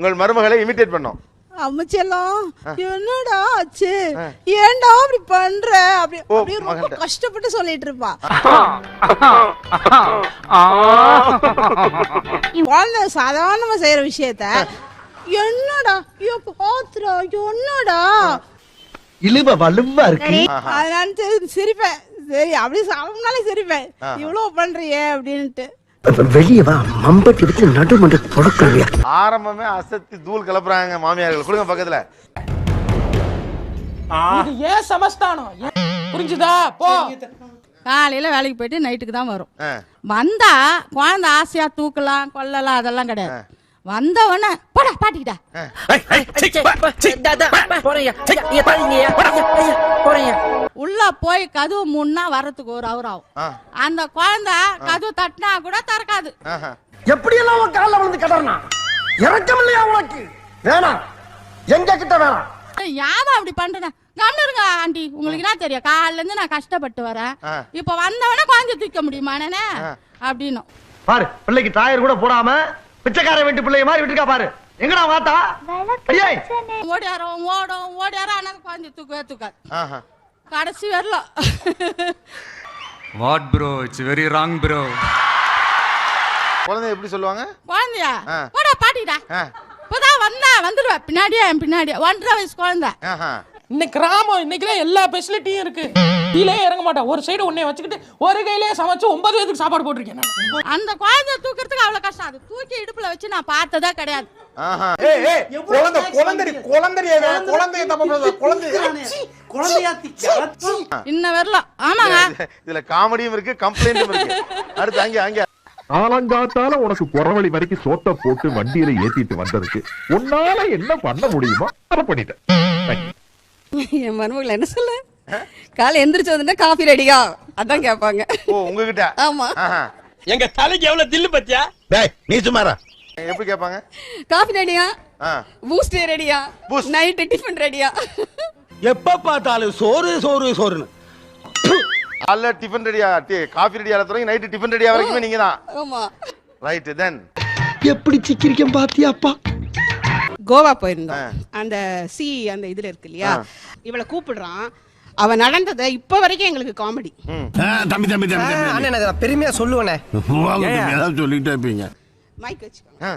உங்கள் மருமகளை இமிட்டேட் பண்ணோம். அம்மச்செல்லாம் என்னடா ஆச்சு? ஏன்டா அப்படி பண்ற? அப்படி அப்படியே ரொம்ப. கஷ்டப்பட்டு சொல்லிட்டு இருப்பா. குழந்தை சாதாரணமா செய்யற விஷயத்த என்னடா? ஐயோ பாத்துடா என்னடா? இழுவ வலுவா இருக்கு. அது நான் சரி சிரிப்பேன். சரி அப்படி சாப்பிட்னாலே சிரிப்பேன். இவ்வளவு பண்றியே அப்படின்ட்டு. வெளியே வா மம்பட்டி எடுத்து நடுமண்டு தொடக்கலையா ஆரம்பமே அசத்தி தூள் கிளப்புறாங்க மாமியார்கள். கொடுங்க பக்கத்துல. இது ஏன் சமஸ்தானம்? புரிஞ்சுதா? போ. காலையில வேலைக்கு போயிட்டு நைட்டுக்கு தான் வரும். வந்தா குழந்தை ஆசையா தூக்கலாம் கொல்லலாம் அதெல்லாம் கிடையாது. வந்தவொடனே போடா பாட்டிக்கிட்டா. உள்ள போய் கதவு மூணுனா வர்றதுக்கு ஒரு அவர் ஆகும். அந்த குழந்தை கதவு தட்டினா கூட திறக்காது. எப்படி எல்லாம் உன் கால்ல விழுந்து கடறனா இறக்கம் இல்லையா உனக்கு? வேணாம். எங்க கிட்ட வேணாம் யாரும் அப்படி பண்றேன் கம்மிருங்க ஆண்டி. உங்களுக்கு என்ன தெரியும்? காலைல இருந்து நான் கஷ்டப்பட்டு வரேன். இப்ப வந்தவொடனே குழந்தை தூக்க முடியுமா நானே அப்படின்னு. பாரு பிள்ளைக்கு டயர் கூட போடாம பிச்சைக்கார வீட்டு பிள்ளைய மாதிரி விட்டுருக்கா பாரு. எங்கடா வாத்தா ஓடியாரோம் ஓடும் ஓடியாரோ ஆனா குழந்தை தூக்கவே தூக்காது. ஆஹா. கடைசி வரலாம் what bro it's very wrong bro குழந்தை எப்படி சொல்லுவாங்க? குழந்தையா. போடா பாட்டிடா. இப்பதான் வந்தா வந்துடுவேன் பின்னாடியே என் பின்னாடியே. ஒன்றரை வயசு குழந்தை. இன்னைக்கு கிராமம் இன்னைக்குலாம் எல்லா ஃபெசிலிட்டியும் இருக்கு. கீழே இறங்க மாட்டேன் ஒரு சைடு உன்னை வச்சுக்கிட்டு ஒரு கையிலே சமைச்சு ஒன்பது பேருக்கு சாப்பாடு போட்டிருக்கேன். அந்த குழந்தை தூக்கிறதுக்கு அவ்வளவு கஷ்டம். அது தூக்கி இடுப்புல வச்சு நான் பார்த்ததே கிடையாது. குழந்தை குழந்தை குழந்தைய குழந்தைய தப்பு பண்ணுறது குழந்தை. இன்ன வரலாம். ஆமாங்க. இதுல- காமெடியும் இருக்கு கம்ப்ளைண்ட்டும் இருக்கு. அடுத்து அங்க அங்க. காலங்காத்தால உனக்கு புறவழி வரைக்கும் சோத்த போட்டு வண்டியில ஏத்திட்டு வந்ததுக்கு உன்னால என்ன பண்ண முடியுமோ அதை பண்ணிட்டேன். என் மருமகள் என்ன சொல்ல? காலை எந்திரிச்சு வந்துட்டா காஃபி ரெடியா அதான் கேட்பாங்க ஓ உங்ககிட்ட? ஆமா. எங்க தலைக்கு எவ்வளவு தில்லு பத்தியா? டேய் நீ சுமாரா எப்படி கேட்பாங்க? காஃபி ரெடியா. பூஸ்ட் ரெடியா. நைட்டு டிஃபன் ரெடியா எப்ப பார்த்தாலும் சோறு சோறு சோறுன்னு. காலைல டிஃபன் ரெடியா காஃபி ரெடியா தொடங்கி நைட்டு டிஃபன் ரெடியா வரைக்குமே நீங்க தான். ஆமா. ரைட் தென் எப்படி சிக்கிரிக்கம் பாத்தியாப்பா? கோவா போயிருந்தோம். அந்த சி அந்த இதுல இருக்கு இல்லையா? இவளை கூப்பிடுறான். அவ நடந்ததை இப்ப வரைக்கும் எங்களுக்கு காமெடி தம்பி தம்பி தம்பி அண்ணன் நான் பெருமையா சொல்லுவேனே சொல்லிட்டே இருப்பீங்க. மைக் வச்சுக்கோங்க.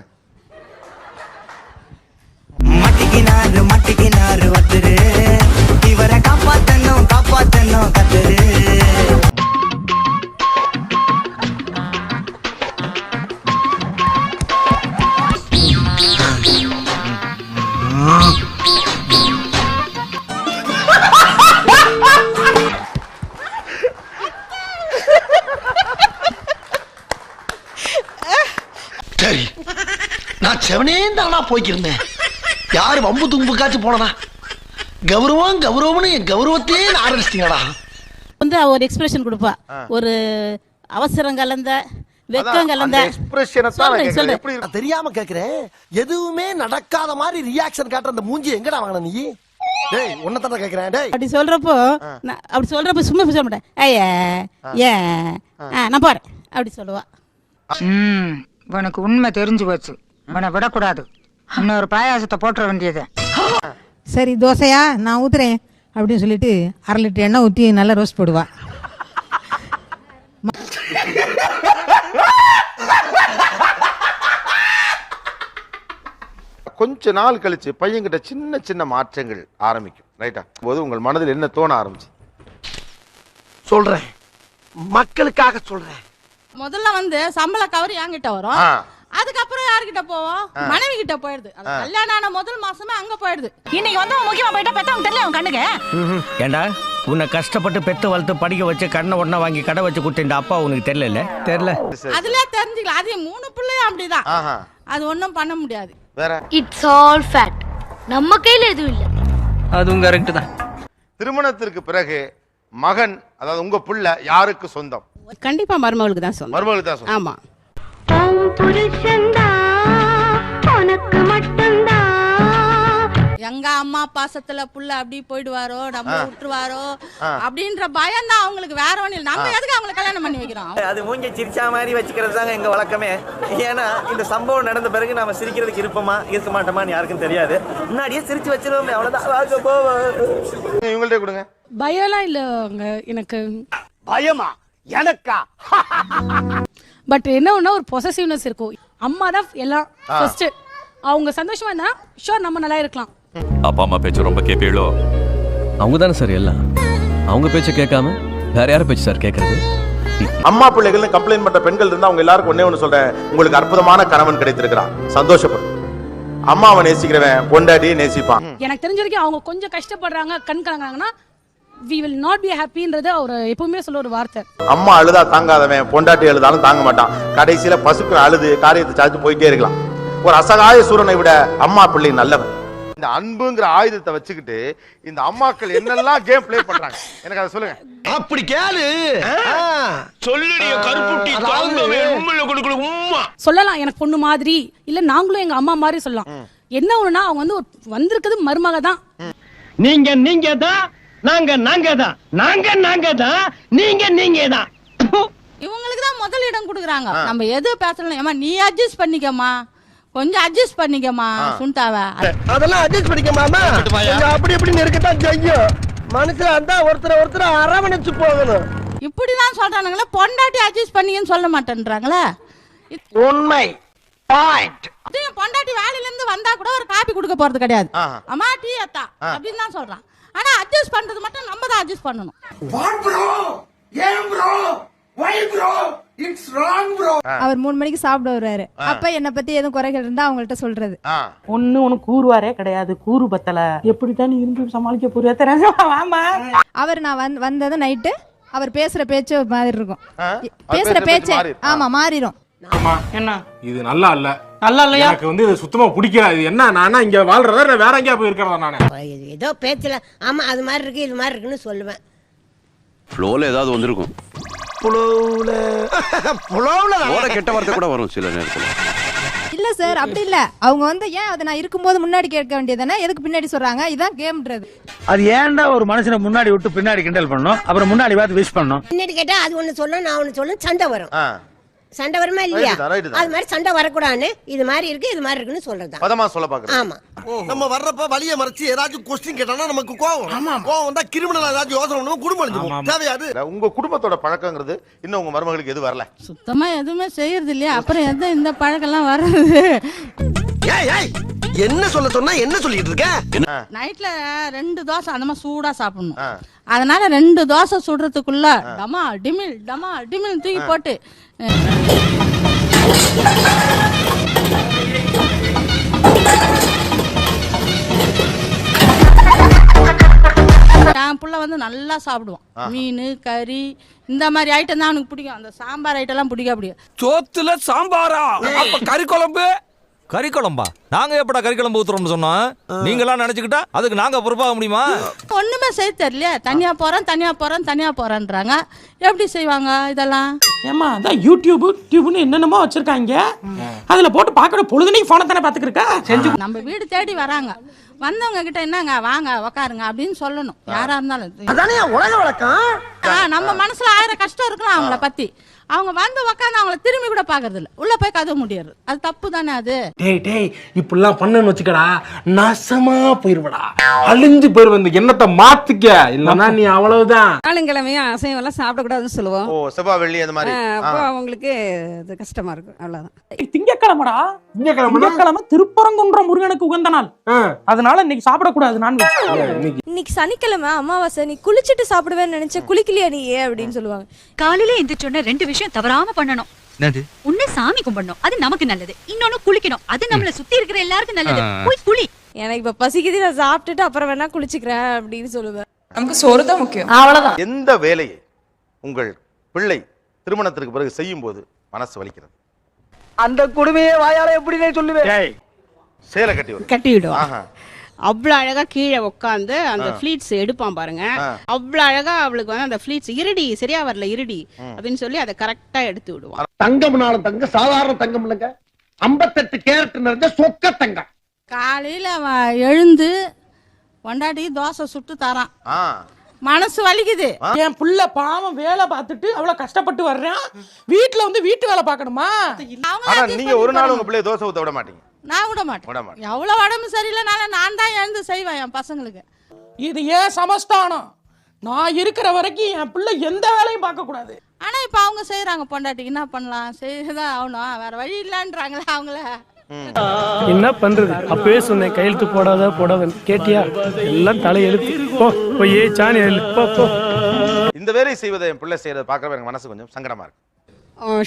மட்டிக்கினாரு மட்டிக்கினாரு ஒருத்தரு இவரை காப்பாத்தணும் காப்பாத்தணும் கத்துரு. நான் செவனே தானா போய்க்கிருந்தேன். யாரு வம்பு தும்புக்காச்சும் போனனா கௌரவம் கௌரவம்னு என் கௌரவத்தையே ஆரம்பிச்சிட்டீங்களா வந்து ஒரு எக்ஸ்பிரஷன் கொடுப்பா. ஒரு அவசரம் கலந்த வெக்கம் கலந்த. எக்ஸ்பிரஷனை. சொல்றேன். எப்படி? நான் தெரியாம கேக்குறேன். எதுவுமே நடக்காத மாதிரி ரியாக்ஷன் காட்டுற அந்த மூஞ்சி எங்கடா வாங்கின நீ? டேய் உன்னை தான் கேக்குறேன் டேய். அப்படி சொல்றப்போ நான் அப்படி சொல்றப்போ சும்மா சொல்ல மாட்டேன். ஐயா ஏன் ஆ, நான் போறேன் அப்படி சொல்லுவா. ம் உனக்கு உண்மை தெரிஞ்சு போச்சு. உன்னை விடக்கூடாது. இன்னொரு பாயாசத்தை போட்டுற வேண்டியது. சரி தோசையா? நான் ஊத்துறேன். அப்படின்னு சொல்லிட்டு அரை லிட்டர் எண்ணெய் ஊற்றி நல்லா ரோஸ்ட் போடுவா. கொஞ்ச நாள் கழிச்சு பையன்கிட்ட சின்ன சின்ன மாற்றங்கள் ஆரம்பிக்கும். ரைட்டா போது உங்கள் மனதில் என்ன தோண ஆரம்பிச்சு? சொல்றேன். மக்களுக்காக சொல்றேன். முதல்ல வந்து சம்பள கவர் என்கிட்ட வரும். அதுக்கப்புறம் யார்கிட்ட போவோம்? மனைவி கிட்ட போயிடுது. அது கல்யாணம் ஆன முதல் மாசமே அங்க போயிடுது. இன்னைக்கு வந்து அவன் முக்கியமா போயிட்டா பெத்தவங்க தெரியல அவன் கண்ணுக்கு? ஏண்டா உன்னை கஷ்டப்பட்டு பெத்து வளர்த்து படிக்க வச்சு கண்ணை உடனே வாங்கி கடை வச்சு கொடுத்த இந்த அப்பா உனக்கு தெரியல? தெரியல. அதுல தெரிஞ்சுக்கலாம். அது மூணு பிள்ளையும் அப்படிதான். அது ஒண்ணும் பண்ண முடியாது. வேற? இட்ஸ் ஆல் ஃபேக்ட் நம்ம கையில எதுவும் இல்ல. அதுவும் கரெக்ட் தான். திருமணத்திற்கு பிறகு மகன் அதாவது உங்க புள்ள யாருக்கு சொந்தம்? கண்டிப்பா மருமகளுக்கு தான் சொந்தம். மருமகளுக்கு தான் சொந்தம். ஆமா. எங்க எங்க அம்மா பாசத்துல புள்ள அப்படி போயிடுவாரோ நம்ம விட்டுருவாரோ அப்படின்ற பயம் தான் அவங்களுக்கு வேற ஒண்ணும் இல்லை. நம்ம எதுக்கு அவங்களை கல்யாணம் பண்ணி வைக்கிறோம்? அது மூஞ்ச சிரிச்சா மாதிரி வச்சுக்கிறது தாங்க எங்க வழக்கமே. ஏன்னா இந்த சம்பவம் நடந்த பிறகு நாம சிரிக்கிறதுக்கு இருப்போமா இருக்க மாட்டோமான்னு யாருக்கும் தெரியாது. முன்னாடியே சிரிச்சு வச்சிருவோமே அவ்வளவுதான். போவோம். இவங்கள்ட்ட கொடுங்க. பயம்லாம் இல்லைங்க எனக்கு. பயமா? எனக்கா? பட் என்ன ஒன்றா ஒரு பொசசிவ்னஸ் இருக்கும். அம்மா தான் எல்லாம் ஃபர்ஸ்ட் அவங்க சந்தோஷமா இருந்தா ஷோர் நம்ம நல்லா இருக்கலாம். அப்பா அம்மா பேச்சு ரொம்ப கேப்பீளோ? அவங்க தானே சார் எல்லாம். அவங்க பேச்ச கேட்காம வேற யார பேச்சு சார் கேட்கறது? அம்மா பிள்ளைகள்னு கம்ப்ளைண்ட் பண்ற பெண்கள் இருந்தா அவங்க எல்லாருக்கும் ஒண்ணே ஒண்ணு சொல்றேன். உங்களுக்கு அற்புதமான கணவன் கிடைத்திருக்கிறான். சந்தோஷப்படும் அம்மாவை நேசிக்கிறவன் பொண்டாட்டியை நேசிப்பான். எனக்கு தெரிஞ்ச வரைக்கும் அவங்க கொஞ்சம் கஷ்டப்படுறாங்க கண் கலங்குறாங்கன்னா வி வில் நாட் பி ஹாப்பின்றது அவர் எப்பவுமே சொல்ல ஒரு வார்த்தை. அம்மா அழுதா தாங்காதவன் பொண்டாட்டி அழுதாலும் தாங்க மாட்டான். கடைசியில பசுக்கு அழுது காரியத்தை சாதிச்சு போயிட்டே இருக்கலாம். ஒரு அசகாய சூரனை விட அம்மா பிள்ளை நல்லவன். இந்த அன்புங்கிற ஆயுதத்தை வச்சுக்கிட்டு இந்த அம்மாக்கள் என்னெல்லாம் கேம் ப்ளே பண்றாங்க? எனக்கு அதை சொல்லுங்க. அப்படி கேளு. சொல்லுடிய கருப்புட்டி தாங்கவே உண்மையில கொடுக்கல உம்மா. சொல்லலாம் எனக்கு பொண்ணு மாதிரி. இல்ல நாங்களும் எங்க அம்மா மாதிரி சொல்லலாம். என்ன ஒண்ணுனா அவங்க வந்து வந்திருக்கிறது மருமக தான் நீங்க நீங்க தான் நாங்க நாங்க தான் நாங்க நாங்க தான் நீங்க நீங்க தான் இவங்களுக்கு தான் முதல் இடம் கொடுக்குறாங்க. நம்ம எது பேசணும் ஏமா நீ அட்ஜஸ்ட் பண்ணிக்கம்மா. கொஞ்சம் அட்ஜஸ்ட் பண்ணிக்கம்மா சுண்டாவ அதெல்லாம் அட்ஜஸ்ட் பண்ணிக்க மாமா கொஞ்சம் அப்படி இப்படி இருக்கத்தான் செய்யும். மனுஷன் அந்த ஒருத்தர் ஒருத்தர் அரவணைச்சு போகணும். இப்படிதான் சொல்றானுங்களே பொண்டாட்டி அட்ஜஸ்ட் பண்ணிக்கன்னு சொல்ல மாட்டேன்றாங்களே. உண்மை. பாயிண்ட் பொண்டாட்டி வேலையில இருந்து வந்தா கூட ஒரு காப்பி கொடுக்க போறது கிடையாது. அம்மா டீ அத்தா. அப்படின்னு தான் சொல்றான். ஆனா அட்ஜஸ்ட் பண்றது மட்டும் நம்ம தான் அட்ஜஸ்ட் பண்ணணும் அவர் மூணு மணிக்கு சாப்பிட வருவாரு. அப்ப என்னை பத்தி எதுவும் குறைகள் இருந்தா அவங்கள்ட்ட சொல்றது. ஒண்ணு உனக்கு கூறுவாரே கிடையாது. கூறு பத்தல. எப்படித்தான் நீ இருந்து சமாளிக்க போறியா தெரியாது வாமா. அவர் நான் வந்து வந்ததும் நைட்டு அவர் பேசுற பேச்சு மாதிரி இருக்கும் பேசுற பேச்சு. ஆமா மாறிடும் என்ன? இது நல்லா இல்ல. நல்லா இல்லையா? எனக்கு வந்து இது சுத்தமா பிடிக்கல. இது என்ன நானா இங்க வாழ்றதா இல்ல வேற எங்கேயா போய் இருக்கிறதா நானு ஏதோ பேச்சுல ஆமா அது மாதிரி இருக்கு இது மாதிரி இருக்குன்னு சொல்லுவேன். ஃப்ளோல ஏதாவது வந்திருக்கும். புலவுல புலவுல ஓட கெட்ட வார்த்தை கூட வரும் சில நேரத்துல. இல்ல சார் அப்படி இல்ல. அவங்க வந்து ஏன் அதை நான் இருக்கும்போது முன்னாடி கேட்க வேண்டியதானே எதுக்கு பின்னாடி சொல்றாங்க? இதான் கேம்ன்றது. அது ஏன்டா ஒரு மனுஷனை முன்னாடி விட்டு பின்னாடி கிண்டல் பண்ணணும் அப்புறம் முன்னாடி பார்த்து விஷ் பண்ணணும் பின்னாடி கேட்டா அது ஒண்ணு சொல்லும் நான் ஒண்ணு சொல்லும் சண்டை வரும். ஆ. சண்டை வருமா தான், right தான். மாதிரி சண்டை வரக்கூடாதுன்னு இது மாதிரி இருக்கு இது மாதிரி இருக்குன்னு சொல்றதுதான். பதமா சொல்ல பாக்குறேன் ஆமா. நம்ம வர்றப்ப வழிய மறைச்சு ஏதாச்சும் கொஸ்டின் கேட்டானா நமக்கு கோவம். கோவம் வந்தா கிரிமினல் ஏதாச்சும் யோசனை பண்ணுவோம் குடும்பம் அழிஞ்சு. தேவையாது உங்க குடும்பத்தோட பழக்கங்கிறது இன்னும் உங்க மருமகளுக்கு எது வரல. சுத்தமா எதுவுமே செய்யறது இல்லையா? அப்புறம் எந்த இந்த பழக்கம்லாம் வர்றது? ஏய் ஏய் என்ன சொல்ல சொன்னா என்ன சொல்லிட்டு இருக்க? நைட்ல ரெண்டு தோசை அந்த மாதிரி சூடா சாப்பிடணும். அதனால ரெண்டு தோசை சுடுறதுக்குள்ள டமா டிமில் டமா டிமில் தூக்கி போட்டு என் புள்ள வந்து நல்லா சாப்பிடுவான். மீன் கறி இந்த மாதிரி ஐட்டம் தான் அவனுக்கு பிடிக்கும். அந்த சாம்பார் ஐட்டம் எல்லாம் பிடிக்க அப்படியே. சோத்துல சாம்பாரா? அப்ப கறி குழம்பு? கறி குழம்பா நாங்க எப்படா கறி குழம்பு ஊத்துறோம்னு சொன்னோம்? நீங்களாம் நினைச்சுக்கிட்டா அதுக்கு நாங்க பொறுப்பாக முடியுமா? ஒண்ணுமே செய்ய தெரியல தனியா போறேன் தனியா போறேன் தனியா போறேன்றாங்க. எப்படி செய்வாங்க இதெல்லாம்? ஏமா அதான் யூடியூப் டியூப்னு என்னென்னமோ வச்சிருக்காங்க. அதுல போட்டு பாக்குற பொழுதுனையும் போன தானே பாத்துக்கிருக்கா செஞ்சு நம்ம வீடு தேடி வராங்க. வந்தவங்க கிட்ட என்னங்க வாங்க உக்காருங்க அப்படின்னு சொல்லணும். யாரா இருந்தாலும். அதானே உலக வழக்கம்? ஆ, நம்ம மனசுல ஆயிரம் கஷ்டம் இருக்கலாம் அவங்கள பத்தி. அவங்க வந்து உக்காந்து அவங்கள திரும்பி கூட பாக்குறது இல்ல உள்ள போய் கதவு முடியாது அது தப்பு தானே அது? டேய் டேய் இப்படிலாம் பண்ணுன்னு வச்சுக்கடா நாசமா போயிருவடா. அழிஞ்சு போயிருவ இந்த எண்ணத்தை மாத்திக்க. இல்லன்னா நீ அவ்வளவுதான். நாளுங்கிழமையும் அசைவம் எல்லாம் சாப்பிடக்கூடாதுன்னு சொல்லுவோம். ஓ செவ்வாய் வெள்ளி அந்த மாதிரி. அவங்களுக்கு அது கஷ்டமா இருக்கும். அவ்வளவுதான். திங்கக்கிழமைடா. திங்கக்கிழமை திருப்பரங்குன்ற முருகனுக்கு உகந்த நாள். அதனால இன்னைக்கு சாப்பிடக்கூடாது நான்வெஜ். இன்னைக்கு சனிக்கிழமை அமாவாசை நீ குளிச்சிட்டு சாப்பிடுவேன்னு நினைச்ச குளிக்கலையா நீ அப்படின்னு சொல்லுவாங்க. காலையில எந்திரிச்சோடனே ரெண்டு விஷயம் தவறாம பண்ணணும். ஒண்ணு சாமி கும்பிடணும். அது நமக்கு நல்லது. இன்னொன்னு குளிக்கணும். அது நம்மள சுத்தி இருக்கிற எல்லாருக்கும் நல்லது. போய் குளி. எனக்கு இப்ப பசிக்குது நான் சாப்பிட்டுட்டு அப்புறம் வேணா குளிச்சுக்கிறேன் அப்படின்னு சொல்லுவேன். நமக்கு சோறு தான் முக்கியம். அவ்வளவுதான். எந்த வேலையை உங்கள் பிள்ளை திருமணத்திற்கு பிறகு செய்யும் போது மனசு வலிக்கிறது? அந்த குடுமையே வாயால எப்படினே சொல்லுவேன்? சேலை கட்டி வரும் கட்டி விடுவோம் ஆஹா. அவ்வளோ அழகா கீழே உட்காந்து அந்த ஃபிளீட்ஸ் எடுப்பான் பாருங்க. அவ்வளோ அழகா அவளுக்கு வந்து அந்த ஃபிளீட்ஸ் இருடி சரியா வரல இருடி அப்படின்னு சொல்லி அதை கரெக்டா எடுத்து விடுவான். தங்கம்னாலும் தங்க சாதாரண தங்கம் இல்லைங்க. ஐம்பத்தெட்டு கேரட் நிறைஞ்ச சொக்க தங்கம். காலையில அவன் எழுந்து பொண்டாட்டி தோசை சுட்டு தரான். மனசு வலிக்குது. என் புள்ள பாவம் வேலை பார்த்துட்டு அவ்வளவு கஷ்டப்பட்டு வர்றான். வீட்டுல வந்து வீட்டு வேலை பார்க்கணுமா? adjust நீங்க ஒரு நாள் உங்க பிள்ளைய தோசை ஊத்த விட மாட்டீங்க. நான் விட மாட்டேன். விட மாட்டேன். எவ்வளவு உடம்பு சரியில்லைனாலும் நான் தான் எழுந்து செய்வேன் என் பசங்களுக்கு. இது ஏன் சமஸ்தானம்? நான் இருக்கிற வரைக்கும் என் பிள்ளை எந்த வேலையும் பார்க்க கூடாது. ஆனா இப்ப அவங்க செய்யறாங்க பொண்டாட்டிக்கு என்ன பண்ணலாம்? செய்யதான் ஆகணும். வேற வழி இல்லைன்றாங்களே அவங்கள. என்ன பண்றது? அப்பவே சொன்னேன் கையெழுத்து போடாத போடாத கேட்டியா? எல்லாம் தலையெழுத்து. போ போய் சாணி. போ போ. இந்த வேலையை செய்வதை என் பிள்ளை செய்யறதை பார்க்கறப்ப எனக்கு மனசு கொஞ்சம் சங்கடமா இருக்கு.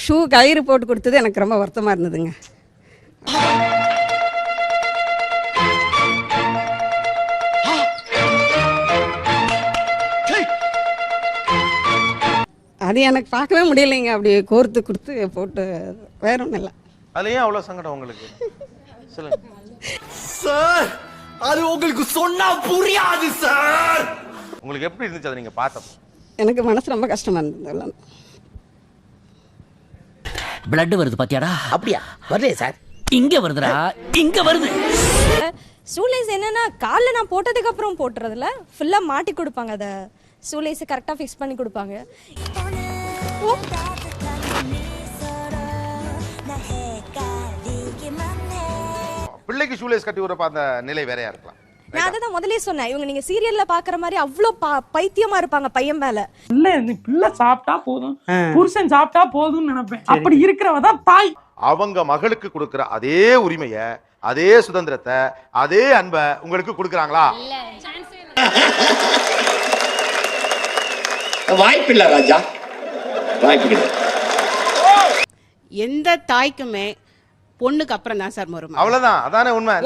ஷூ கயிறு போட்டு கொடுத்தது எனக்கு ரொம்ப வருத்தமா இருந்ததுங்க. அது எனக்கு பார்க்கவே முடியலைங்க. அப்படி கோர்த்து கொடுத்து போட்டு வேற ஒன்றும் இல்லை. அதுல ஏன் அவ்வளவு சங்கடம் உங்களுக்கு? சொல்லுங்க. சார் அது உங்களுக்கு சொன்னா புரியாது சார். உங்களுக்கு எப்படி இருந்துச்சு அதை நீங்க பார்த்தப்போ? எனக்கு மனசு ரொம்ப கஷ்டமா இருந்தது எல்லாம். பிளட் வருது பாத்தியாடா? அப்படியா? வரலையே சார். இங்க வருதுடா இங்க வருது. ஷூலேஸ் என்னன்னா காலில் நான் போட்டதுக்கு அப்புறம் போட்டுறதுல ஃபுல்லா மாட்டி கொடுப்பாங்க அதை. ஷூலேஸ் கரெக்டாக ஃபிக்ஸ் பண்ணி கொடுப்பாங்க. பிள்ளைக்கு ஷூலேஸ் கட்டி விடுறப்ப அந்த நிலை வேறையா இருக்கலாம்? நான் அதை தான் முதலே சொன்னேன். இவங்க நீங்க சீரியல்ல பாக்குற மாதிரி அவ்வளோ பா பைத்தியமா இருப்பாங்க பையன் மேல. பிள்ளை பிள்ளை சாப்பிட்டா போதும். புருஷன் சாப்பிட்டா போதும்னு நினைப்பேன். அப்படி இருக்கிறவ தான் தாய். அவங்க மகளுக்கு கொடுக்கிற அதே உரிமைய அதே சுதந்திரத்தை அதே அன்பை உங்களுக்கு கொடுக்கறாங்களா? வாய்ப்பில்லை ராஜா. வாய்ப்பு எந்த தாய்க்குமே பொண்ணுக்கு அப்புறம் தான் சார் மருமகன் அவ்வளவுதான். அதானே உண்மை.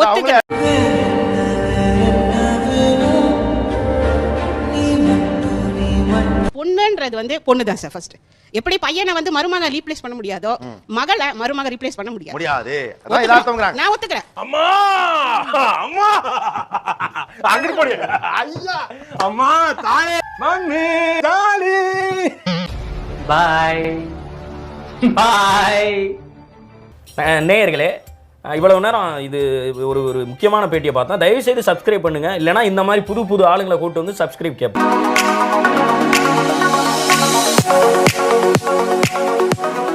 பொண்ணுன்றது வந்து பொண்ணு தான் சார் ஃபர்ஸ்ட் எப்படி பையனை வந்து மருமகனை ரீப்ளேஸ் பண்ண முடியாதோ மகளை மருமக ரீப்ளேஸ் பண்ண முடியாது. முடியாது. அதான் யதார்த்தம்ங்கிறாங்க நான் ஒத்துக்கிறேன். அம்மா! அம்மா! அங்கிட்டு போடி. ஐயா! அம்மா தாயே! மம்மி தாலி பாய் பாய் நேயர்களே இவ்வளவு நேரம் இது ஒரு ஒரு முக்கியமான பேட்டியை பார்த்தா தயவு செய்து சப்ஸ்கிரைப் பண்ணுங்க. இல்லைன்னா இந்த மாதிரி புது புது ஆளுங்களை கூட்டு வந்து சப்ஸ்கிரைப் கேட்போம். Thank you.